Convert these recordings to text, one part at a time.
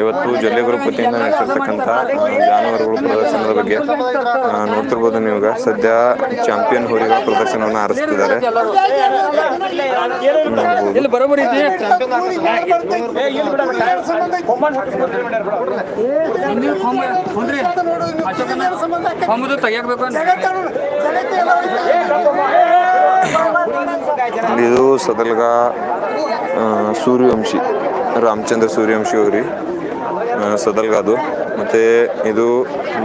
ಇವತ್ತು ಜೊಲ್ಲೆಗುರು ವತಿಯಿಂದ ನಡೆಸಿರ್ತಕ್ಕಂಥ ಜಾನುವಾರುಗಳು ಪ್ರದರ್ಶನದ ಬಗ್ಗೆ ನೋಡ್ತಿರ್ಬೋದು ನೀವು ಸದ್ಯ ಚಾಂಪಿಯನ್ ಹೋರಿಗಳ ಪ್ರದರ್ಶನವನ್ನು ಆರಿಸ್ತಿದ್ದಾರೆ ಇದು ಸದಲ್ಗ ಸೂರ್ಯವಂಶಿ ರಾಮಚಂದ್ರ ಸೂರ್ಯವಂಶಿ ಅವರಿ ಸದಲ್ಗ ಅದು. ಮತ್ತು ಇದು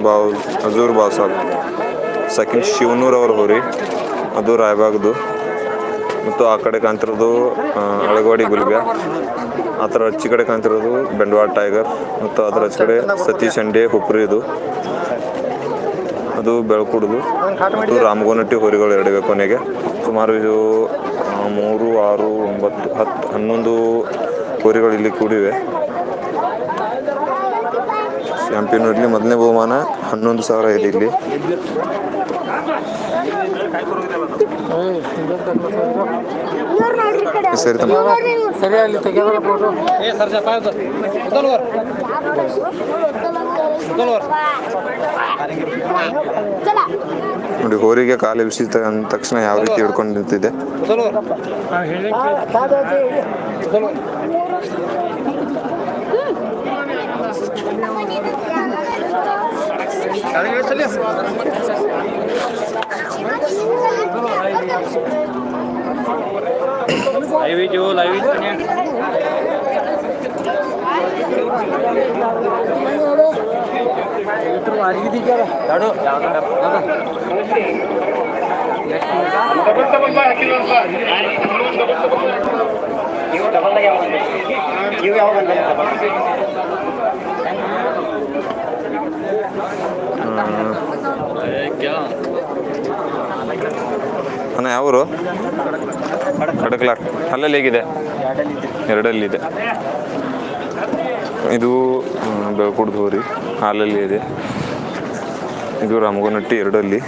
ಬಾವ್, ಹಜೂರ್ ಬಾಸಾಬ್ ಸೆಕೆಂಡ್ ಶಿವನೂರ್ ಅವ್ರ ಹೋರಿ. ಅದು ರಾಯಬಾಗ್ದು. ಮತ್ತು ಆ ಕಡೆ ಕಾಣ್ತಿರೋದು ಅಳಗವಾಡಿ ಗುಲ್ಬ್ಯಾ ಆ ಥರ ಹಚ್ಚಿ ಕಡೆ ಕಾಣ್ತಿರೋದು ಬೆಂಡವಾಡ ಟೈಗರ್. ಮತ್ತು ಅದರ ಅಚ್ಚ ಕಡೆ ಸತೀಶ್ ಅಂಡೆ ಹುಪ್ರಿ ಇದು. ಅದು ಬೆಳಕುಡುದು. ಮತ್ತು ರಾಮಗೋನಟ್ಟಿ ಹೋರಿಗಳು ಎರಡೇ ಕೊನೆಗೆ. ಸುಮಾರು ಇದು ಮೂರು, ಆರು, ಒಂಬತ್ತು, ಹತ್ತು, ಹನ್ನೊಂದು ಹೋರಿಗಳು ಇಲ್ಲಿ ಕೂಡಿವೆ. ಚಾಂಪಿಯನ್ ಇಲ್ಲಿ ಮೊದಲನೇ ಬಹುಮಾನ ಹನ್ನೊಂದು ಸಾವಿರ ಇದೆ ಇಲ್ಲಿ. ಸರಿ ನೋಡಿ, ಹೋರಿಗೆ ಕಾಲು ಎಬ್ಸಿದ ಅಂದ ತಕ್ಷಣ ಯಾವ ರೀತಿ ಹಿಡ್ಕೊಂಡು ನಿಂತಿದೆ. લાઈવી જુઓ લાઈવી જ double double double double live ಅಣ್ಣ, ಯಾವರು? ಕಡಕ್ಲಾರ್. ಅಲ್ಲಲ್ಲಿ ಹೇಗಿದೆ? ಎರಡಲ್ಲಿದೆ. ಇದು ಬೆಳ್ಕುಡ್ದು ಹೋರಿ ಹಾಲಲ್ಲಿ ಇದೆ. ಇದು ರಾಮಗೋನಟ್ಟಿ ಎರಡಲ್ಲಿ.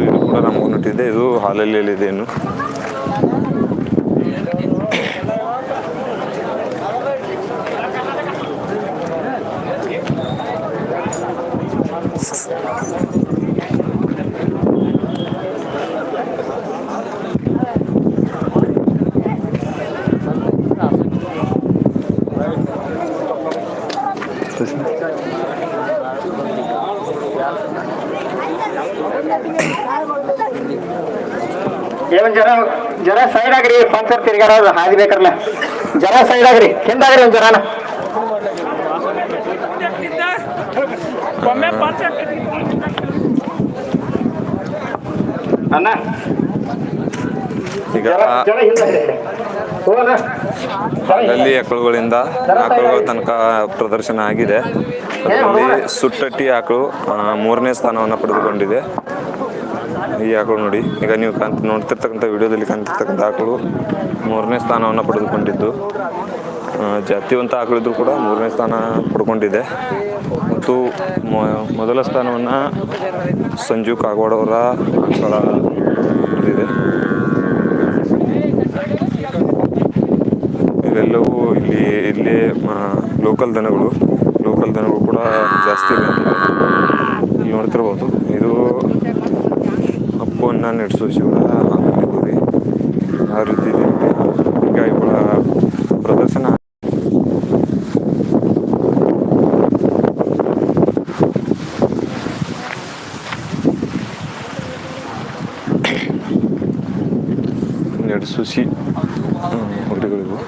ಇದು ಕೂಡ ರಾಮಗೋನಟ್ಟಿ ಇದೆ. ಇದು ಹಾಲಲ್ಲಿ ಇದೆ ಇನ್ನು. ಏನ್ ಜನ ಜನ ಸೈಡ್ ಆಗ್ರಿ ಪಂಚರ್ ತಿರ್ಗಾರ ಹಾದಿ ಬೇಕರ್ಲ. ಜನ ಸೈಡ್ ಆಗ್ರಿ ಹಿಂದಾಗ್ರಿ ಒಂದ್ ಜನ ಅಣ್ಣ. ಈಗ ಗಲ್ಲಿ ಆಕಳುಗಳಿಂದ ಆಕಳುಗಳ ತನಕ ಪ್ರದರ್ಶನ ಆಗಿದೆ. ಅದರಲ್ಲಿ ಸುಟ್ಟಟ್ಟಿ ಆಕಳು ಮೂರನೇ ಸ್ಥಾನವನ್ನು ಪಡೆದುಕೊಂಡಿದೆ. ಈ ಆಕಳು ನೋಡಿ. ಈಗ ನೀವು ಕಾಂತ ನೋಡ್ತಿರ್ತಕ್ಕಂಥ ವಿಡಿಯೋದಲ್ಲಿ ಕಾಣ್ತಿರ್ತಕ್ಕಂಥ ಆಕಳು ಮೂರನೇ ಸ್ಥಾನವನ್ನು ಪಡೆದುಕೊಂಡಿದ್ದು. ಜಾತಿವಂತ ಆಕಳಿದ್ರು ಕೂಡ ಮೂರನೇ ಸ್ಥಾನ ಪಡ್ಕೊಂಡಿದೆ. ಮತ್ತು ಮೊದಲ ಸ್ಥಾನವನ್ನು ಸಂಜು ಕಾಗವಾಡ ಅವರ ಆಕಳ ಪಡೆದಿದೆ. ಇವೆಲ್ಲವೂ ಇಲ್ಲಿ ಇಲ್ಲಿ ಲೋಕಲ್ ದನಗಳು ಲೋಕಲ್ ದನಗಳು ಕೂಡ ಜಾಸ್ತಿ ಇದೆ ನೋಡ್ತಿರ್ಬೋದು. ಇದು ಅಪ್ಪನ್ನ ನಡೆಸೋ ಶಿವರ ಹಾಕೊಂಡಿದ್ದೀವಿ ಯಾವ ರೀತಿ. ಈಗ ಇವಳ ಪ್ರದರ್ಶನ. ಸುಸಿ ಹುಡುಗಳಿಗೂ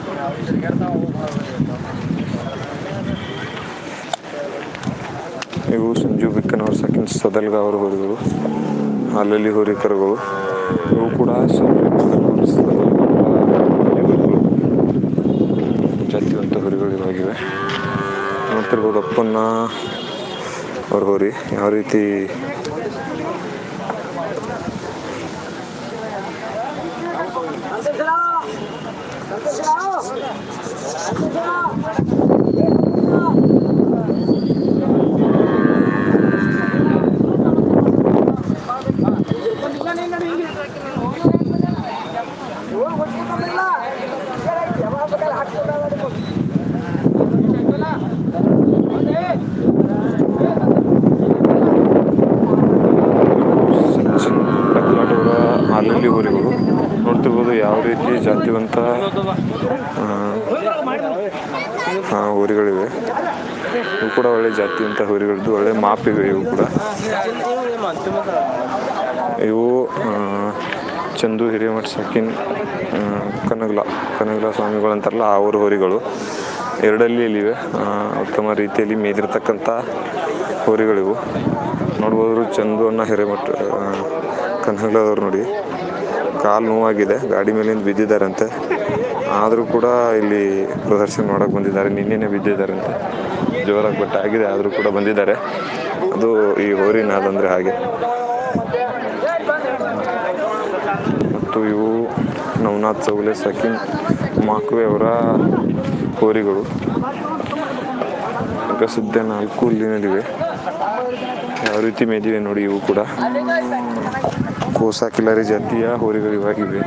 ಇವು ಸಂಜು ಬಿಕ್ಕನವ್ರ ಸೆಕೆಂಡ್ ಸದಲ್ಗ ಅವರ ಹೋರಿಗಳು ಹಾಲಲ್ಲಿ ಹೋರಿ ಕರುಗಳು. ಇವು ಕೂಡ ಜಾತಿವಂತ ಹೋರಿಗಳು ಇವಾಗಿವೆ. ನೋಡ್ತಿರ್ಬೋದು ಅಪ್ಪನ್ನ ಅವ್ರ ಹೋರಿ. ಯಾವ ರೀತಿ ಮಾಲಲ್ಲಿ ಊರಿಗಳು ನೋಡ್ತಿರ್ಬೋದು ಯಾವ ರೀತಿ ಜಾತಿವಂತ ಹುರಿಗಳಿವೆ ಇವು ಕೂಡ ಒಳ್ಳೆ ಜಾತಿವಂತ ಊರಿಗಳದ್ದು, ಒಳ್ಳೆ ಮಾಪಿವೆ ಇವು ಕೂಡ. ಇವು ಚಂದು ಹಿರೇಮಠ ಸಕ್ಕಿನ್ ಕನಗಲ ಕನಗಲ ಸ್ವಾಮಿಗಳು ಅಂತಾರಲ್ಲ, ಆ ಊರು ಹೋರಿಗಳು. ಎರಡಲ್ಲಿ ಇಲ್ಲಿವೆ. ಉತ್ತಮ ರೀತಿಯಲ್ಲಿ ಮೇದಿರ್ತಕ್ಕಂಥ ಹೋರಿಗಳಿವು. ನೋಡ್ಬೋದು ಚಂದು ಅನ್ನ ಹಿರೇಮಠ ಕನಗಲದವ್ರು ನೋಡಿ. ಕಾಲು ನೋವಾಗಿದೆ, ಗಾಡಿ ಮೇಲಿಂದ ಬಿದ್ದಿದ್ದಾರಂತೆ. ಆದರೂ ಕೂಡ ಇಲ್ಲಿ ಪ್ರದರ್ಶನ ಮಾಡೋಕೆ ಬಂದಿದ್ದಾರೆ, ನಿನ್ನೆನೇ ಬಿದ್ದಿದ್ದಾರಂತೆ. ಜೋರಾಗಿ ಬಟ್ಟೆ ಆಗಿದೆ, ಆದರೂ ಕೂಡ ಬಂದಿದ್ದಾರೆ. ಅದು ಈ ಹೋರಿನಾದಂದರೆ ಹಾಗೆ. ಮತ್ತು ಇವು ನವನಾಥ್ ಚೌಲೆ ಸಕಿನ್ ಮಾಕ್ವೆ ಅವರ ಹೋರಿಗಳು. ಸದ್ಯ ನಾಲ್ಕು ಇಲ್ಲಿನಲ್ಲಿವೆ ಯಾವ ರೀತಿ ಮೇದಿವೆ ನೋಡಿ ಇವು ಕೂಡ. ಕೋಸಾ ಕಿಲಾರಿ ಜಾತಿಯ ಹೋರಿಗಳು ಇವಾಗಿವೆ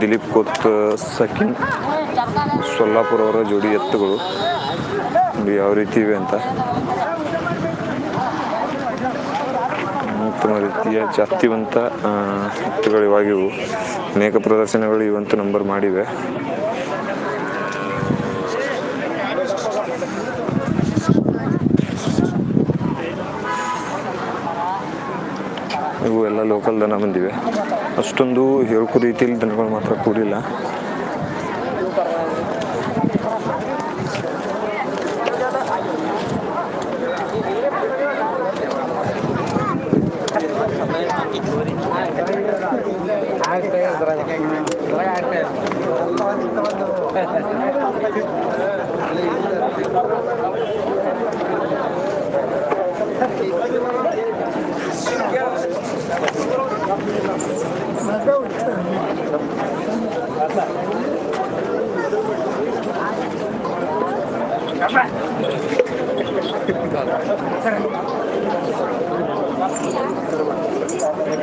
ದಿಲೀಪ್ ಕೋತ್ ಸಕಿನ್. ಸೊಲ್ಲಾಪುರ ಅವರ ಜೋಡಿ ಎತ್ತುಗಳು. ಯಾವ ರೀತಿ ಇವೆ ಅಂತ. ಉತ್ತಮ ರೀತಿಯ ಜಾತಿವಂತ ಎತ್ತುಗಳಿವಾಗಿವು ಅನೇಕ ಪ್ರದರ್ಶನಗಳು ಇವಂತೂ ನಂಬರ್ ಮಾಡಿವೆ. ಇವು ಎಲ್ಲ ಲೋಕಲ್ ದನ ಬಂದಿವೆ. ಅಷ್ಟೊಂದು ಹೇಳ್ಕೋ ರೀತಿಯಲ್ಲಿ ದನಗಳು ಮಾತ್ರ ಕೂಡಿಲ್ಲ.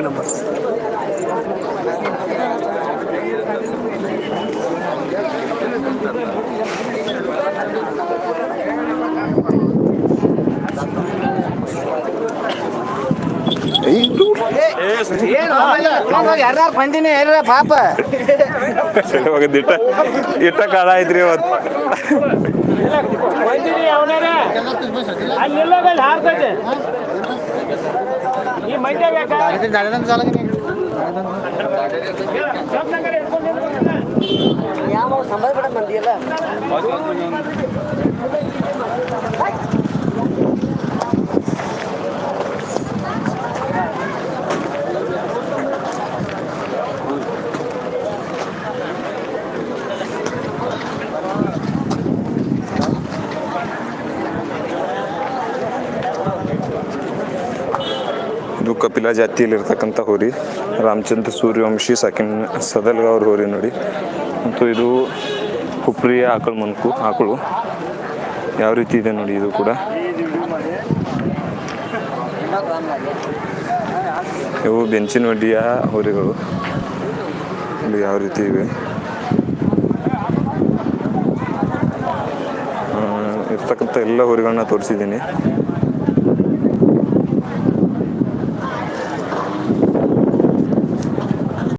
नंबर ಯಾರ್ಯಾರು ಬಂದಿನಿ ಹೇಳ್ರ ಪಾಪ ಸರಿಯಾಗಿ ಇಟ್ಟ ಇಟ್ಟ ಕಾಲ ಐತ್ರಿ ಇವತ್ತು ಈ ಮಂಡ್ಯ ಬೇಕಾ ಯಾವ ಸಂಬಂಧಪಟ್ಟ ಮಂದಿ ಎಲ್ಲ ಇದು ಕಪಿಲ ಜಾತಿಯಲ್ಲಿ ಇರ್ತಕ್ಕಂಥ ಹೋರಿ. ರಾಮಚಂದ್ರ ಸೂರ್ಯವಂಶಿ, ಸಾಕಿನ ಸದಲ್ಗ ಅವ್ರ ಹೋರಿ ನೋಡಿ. ಮತ್ತು ಇದು ಹುಪ್ರಿಯ ಆಕಳು ಮನ್ಕು, ಆಕಳು. ಯಾವ ರೀತಿ ಇದೆ ನೋಡಿ ಇದು ಕೂಡ. ಇವು ಬೆಂಚಿನ ವಡ್ಡಿಯ ಹೋರಿಗಳು. ಇಲ್ಲಿ ಯಾವ ರೀತಿ ಇವೆ? ಇರ್ತಕ್ಕಂಥ ಎಲ್ಲ ಹೋರಿಗಳನ್ನ ತೋರಿಸಿದ್ದೀನಿ.